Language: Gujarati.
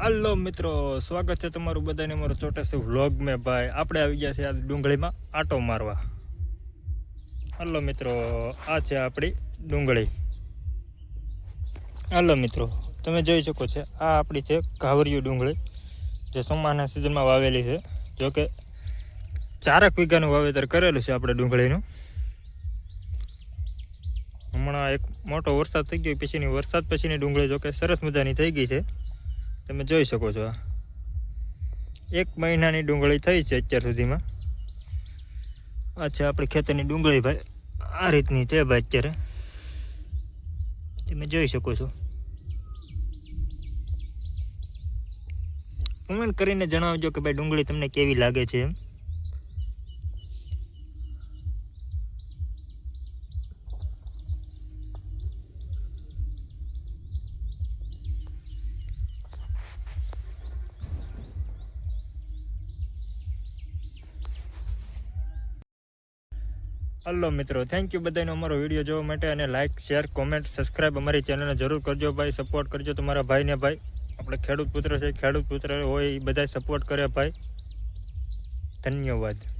હાલો મિત્રો, સ્વાગત છે તમારું બધાને મારો ચોટેસે વ્લોગ મેં ભાઈ. આપણે આવી ગયા છે આ ડુંગળીમાં આટો મારવા. હલો મિત્રો, આ છે આપણી ડુંગળી. હાલો મિત્રો, તમે જોઈ શકો છો, આ આપણી છે ઘાવરિયું ડુંગળી, જે સોમાના સિઝનમાં વાવેલી છે. જોકે ચારક વીઘાનું વાવેતર કરેલું છે આપણે ડુંગળીનું. હમણાં એક મોટો વરસાદ થઈ ગયો, પછીની વરસાદ પછીની ડુંગળી જોકે સરસ મજાની થઈ ગઈ છે. તમે જોઈ શકો છો. એક મહિનાની ડુંગળી થઈ છે અત્યાર સુધીમાં. આ છે આપણી ખેતરની ડુંગળી ભાઈ, આ રીતની છે ભાઈ અત્યારે. તમે જોઈ શકો છો. કમેન્ટ કરીને જણાવજો કે ભાઈ ડુંગળી તમને કેવી લાગે છે એમ. હલો મિત્રો થેન્ક યુ બધાનો અમારો વીડિયો જોવા માટે અને લાઇક શેર કોમેન્ટ સબસ્ક્રાઇબ અમારી ચેનલને જરૂર કરજો ભાઈ સપોર્ટ કરજો તમારા ભાઈને ભાઈ. આપણે ખેડૂત પુત્ર છે, ખેડૂત પુત્ર હોય એ બધા સપોર્ટ કરે ભાઈ. ધન્યવાદ.